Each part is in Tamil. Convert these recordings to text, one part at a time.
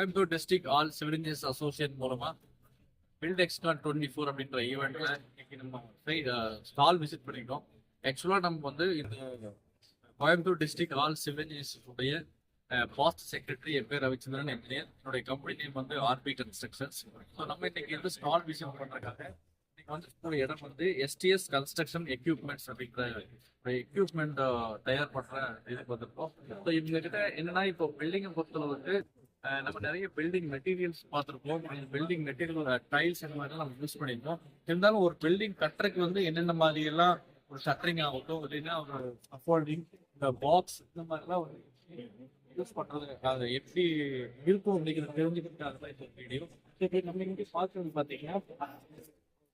Coimbatore district all civil engineers associate மூலமா பில்ட் எக்ஸ்கான் டுவெண்ட்டி ஃபோர் அப்படின்ற ஈவெண்ட்ல இன்னைக்கு நம்ம ஸ்டால் விசிட் பண்ணிட்டோம். ஆக்சுவலாக நம்ம வந்து இந்த Coimbatore district all civil engineers உடைய பாஸ்ட் செக்ரட்டரி என் பேர் ரவிச்சந்திரன் என்ஜினியர் என்னுடைய கம்பெனி நேம் வந்து ஆர்பி கன்ஸ்ட்ரக்ஷன்ஸ் ஸோ நம்ம இன்னைக்கு வந்து ஸ்டால் விசிட் பண்றதுக்காக இன்னைக்கு வந்து இடம் வந்து எஸ்டிஎஸ் கன்ஸ்ட்ரக்ஷன் எக்யூப்மெண்ட்ஸ் அப்படின்ற எக்யூப்மெண்ட் தயார் பண்ற இதுக்கு வந்திருக்கோம். ஸோ இவங்க கிட்ட என்னன்னா இப்போ பில்டிங்கை பொறுத்தளவுக்கு நம்ம நிறைய பில்டிங் மெட்டீரியல்ஸ் பார்த்துருப்போம் பில்டிங் மெட்டீரியல் டைல்ஸ் அந்த மாதிரிலாம் நம்ம யூஸ் பண்ணியிருக்கோம் இருந்தாலும் ஒரு பில்டிங் கட்டுறதுக்கு வந்து என்னென்ன மாதிரி எல்லாம் ஒரு ஷட்டரிங் ஆகட்டும் இல்லைன்னா ஒரு அஃபோல்டிங் இந்த பாக்ஸ் இந்த மாதிரிலாம் ஒரு யூஸ் பண்ணுறது அது எப்படி இருக்கும் அப்படிங்கிறத தெரிஞ்சுக்கிட்டு தான் இந்த வீடியோ இப்போ நம்ம இங்கே பார்க்கறது பார்த்தீங்கன்னா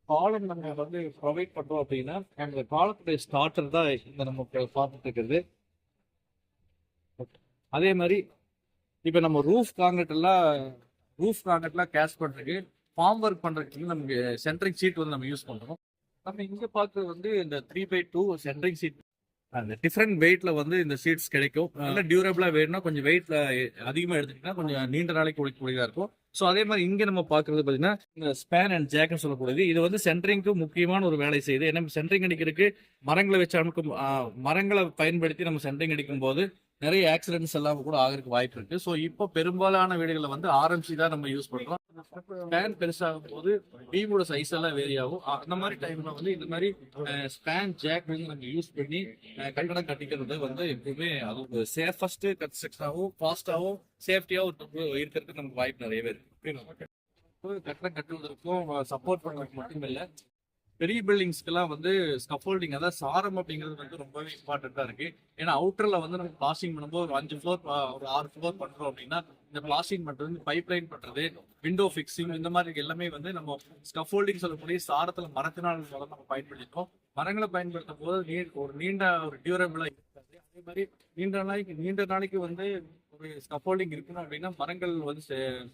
காலம் நம்ம வந்து ப்ரொவைட் பண்ணுறோம் அப்படின்னா அந்த காலத்துடைய ஸ்டார்டர் தான் இந்த நம்ம பார்த்துட்டு இருக்கிறது. அதே மாதிரி இப்போ நம்ம ரூஃப் காங்கிரட் எல்லாம் ரூஃப் காங்கிரட்லாம் கேஷ் பண்ணுறதுக்கு ஃபார்ம் ஒர்க் பண்ணுறதுக்கு நமக்கு சென்ட்ரிங் சீட் வந்து நம்ம யூஸ் பண்ணுறோம் நம்ம இங்கே பார்க்குறது வந்து இந்த three by two centring sheet அந்த டிஃப்ரெண்ட் வெயிட்ல வந்து இந்த சீட்ஸ் கிடைக்கும். நல்ல டியூரபிளா வேணும்னா கொஞ்சம் வெயிட்ல அதிகமா எடுத்துக்கிட்டா கொஞ்சம் நீண்ட நாளைக்கு உழைக்கக்கூடியதா இருக்கும். ஸோ அதே மாதிரி இங்க நம்ம பாக்குறது பாத்தீங்கன்னா இந்த ஸ்பேன் அண்ட் ஜாக்னு சொல்லக்கூடியது. இது வந்து சென்டரிங்க்கு முக்கியமான ஒரு வேலை செய்யுது. ஏன்னா சென்டரிங் அடிக்கிறதுக்கு மரங்களை வச்சு அனுக்கும் மரங்களை பயன்படுத்தி நம்ம சென்டரிங் அடிக்கும் போது நிறைய ஆக்சிடென்ட்ஸ் எல்லாம் கூட ஆகிறதுக்கு வாய்ப்பு இருக்கு. ஸோ இப்போ பெரும்பாலான வீடுகளில் வந்து ஆர்எம்சி தான் நம்ம யூஸ் பண்றோம். ஸ்பேன் பெருசாகும் போது பீமோட சைஸ் எல்லாம் வேரி ஆகும். அந்த மாதிரி டைம்ல வந்து இந்த மாதிரி ஸ்பேன் ஜாக் வந்து நம்ம யூஸ் பண்ணி கட்டடம் கட்டிக்கிறது வந்து எப்பவுமே அது சேஃபஸ்ட் கன்ஸ்ட்ரக்ஷனாகவும் ஃபாஸ்டாகவும் சேஃப்டியாகவும் இருக்கிறதுக்கு நமக்கு வாய்ப்பு நிறையவே இருக்கு. கட்டடம் கட்டுவதற்கும் சப்போர்ட் பண்ணுறதுக்கு மட்டும் இல்லை பெரிய பில்டிங்ஸ்க்கெல்லாம் வந்து ஸ்கஃபோல்டிங் அதாவது சாரம் அப்படிங்கிறது வந்து ரொம்பவே இம்பார்ட்டண்ட்டாக இருக்கு. ஏன்னா அவுட்டரில் வந்து நம்ம பிளாஸ்டிங் பண்ணும்போது ஒரு அஞ்சு ஃப்ளோர் ஒரு ஆறு ஃப்ளோர் பண்ணுறோம் அப்படின்னா இந்த பிளாஸ்டிங் பண்ணுறது பைப் லைன் பண்ணுறது விண்டோ ஃபிக்ஸிங் இந்த மாதிரி எல்லாமே வந்து நம்ம ஸ்கஃபோல்டிங் சொல்லக்கூடிய சாரத்தில் மரத்தினால் மூலம் நம்ம பயன்படுத்திட்டோம் மரங்களை பயன்படுத்தும் போது நீ ஒரு நீண்ட ஒரு டியூரபிளாக இருக்காது. அதே மாதிரி நீண்ட நாளைக்கு நீண்ட நாளைக்கு வந்து ஒரு ஸ்கஃபோல்டிங் இருக்கணும் அப்படின்னா மரங்கள் வந்து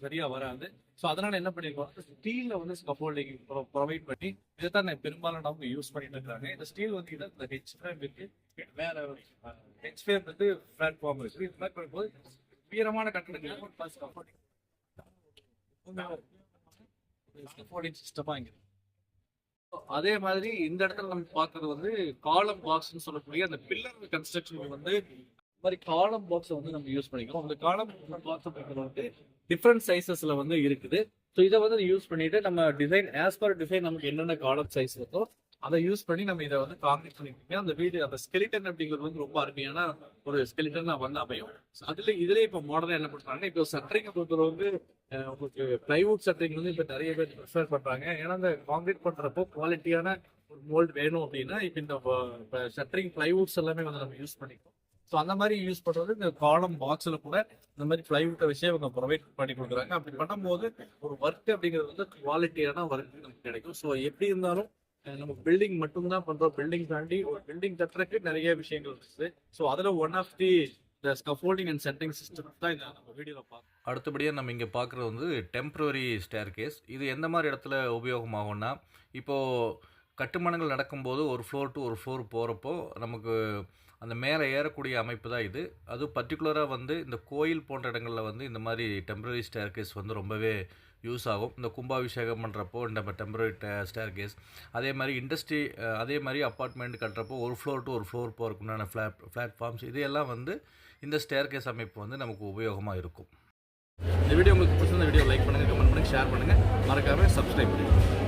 சரியா வராது. ஸோ அதனால என்ன பண்ணிருக்கோம் ஸ்டீல்ல வந்து ஸ்கஃபோல்டிங் ப்ரொவைட் பண்ணி இதை தான் நான் பெரும்பாலும் யூஸ் பண்ணிட்டு இருக்காங்க. இந்த ஸ்டீல் வந்து இதை இந்த ஹெச் ஃபேம் இருக்கு. வேற ஹெச் ஃபேம் வந்து பிளாட்ஃபார்ம் இருக்கு. இது மாதிரி பண்ணும்போது உயரமான கட்டணங்கள் ஸ்கஃபோல்டிங் ஸ்கஃபோல்டிங் சிஸ்டமா இங்க அதே மாதிரி இந்த இடத்துல நம்ம பாக்குறது வந்து காலம் பாக்ஸ்னு சொல்லக்கூடிய அந்த பில்லர் கன்ஸ்ட்ரக்ஷன் வந்து மாதிரி காலம் பாக்ஸை வந்து நம்ம யூஸ் பண்ணிக்கிறோம் அந்த காலம் பாக்ஸ் வந்து டிஃப்ரெண்ட் சைஸஸில் வந்து இருக்குது. ஸோ இதை வந்து யூஸ் பண்ணிட்டு நம்ம டிசைன் ஆஸ் பர் டிசைன் நமக்கு என்னென்ன காலம் சைஸ் இருக்கோ அதை யூஸ் பண்ணி நம்ம இதை வந்து காங்கிரீட் பண்ணிக்கோங்க. அந்த வீடு அந்த ஸ்கெலிட்டன் அப்படிங்கிறது வந்து ரொம்ப அருமையான ஒரு ஸ்கெலிட்டன் வந்து அமையும். அதுல இதுல இப்போ மாடலாக என்ன பண்றாங்கன்னா இப்போ சட்டரிங் பொறுத்தவரை வந்து உங்களுக்கு பிளைவுட் சட்டரிங் வந்து இப்போ நிறைய பேர் ப்ரிஃபர் பண்றாங்க. ஏன்னா அந்த காங்கிரீட் பண்றப்போ குவாலிட்டியான ஒரு மோல்ட் வேணும் அப்படின்னா இப்போ இந்த சட்டரிங் பிளைவுட்ஸ் எல்லாமே வந்து நம்ம யூஸ் பண்ணிக்கிறோம் ஸோ அந்த மாதிரி யூஸ் பண்ணுறது இந்த காலம் பாக்ஸில் கூட இந்த மாதிரி பிளைவுட்டை விஷயம் அவங்க ப்ரொவைட் பண்ணி கொடுக்குறாங்க. அப்படி பண்ணும்போது ஒரு ஒர்க் அப்படிங்கிறது வந்து குவாலிட்டியான ஒர்க் நமக்கு கிடைக்கும். ஸோ எப்படி இருந்தாலும் நம்ம பில்டிங் மட்டும்தான் பண்ணுறோம் பில்டிங் தாண்டி ஒரு பில்டிங் கட்டுறதுக்கு நிறைய விஷயங்கள் இருக்குது ஸோ அதில் ஒன் ஆஃப் தி இந்த ஸ்கஃபோல்டிங் அண்ட் செட்டிங் சிஸ்டம் தான் இந்த நம்ம வீடியோவில் பார்க்கணும் அடுத்தபடியாக நம்ம இங்கே பார்க்குறது வந்து டெம்ப்ரவரி ஸ்டேர் கேஸ் இது எந்த மாதிரி இடத்துல உபயோகமாகும்னா இப்போது கட்டுமானங்கள் நடக்கும்போது ஒரு ஃப்ளோர் டு ஒரு ஃப்ளோர் போகிறப்போ நமக்கு அந்த மேலே ஏறக்கூடிய அமைப்பு தான் இது. அது பர்டிகுலராக வந்து இந்த கோயில் போன்ற இடங்களில் வந்து இந்த மாதிரி டெம்பரரி ஸ்டேர் கேஸ் வந்து ரொம்பவே யூஸ் ஆகும். இந்த கும்பாபிஷேகம் பண்ணுறப்போ இந்த டெம்பரரி ஸ்டேர் கேஸ் அதே மாதிரி இண்டஸ்ட்ரி அதே மாதிரி அப்பார்ட்மெண்ட் கட்டுறப்போ ஒரு ஃப்ளோர் டு ஒரு ஃப்ளோர் போகிறக்குண்டான ஃப்ளாட் பிளாட்ஃபார்ம்ஸ் இது எல்லாம் வந்து இந்த ஸ்டேர் கேஸ் அமைப்பு வந்து நமக்கு உபயோகமாக இருக்கும். இந்த வீடியோ உங்களுக்கு பிடிச்சிருந்த வீடியோ லைக் பண்ணுங்க கமெண்ட் பண்ணுங்கள் ஷேர் பண்ணுங்கள் மறக்காமல் சப்ஸ்கிரைப் பண்ணுங்கள்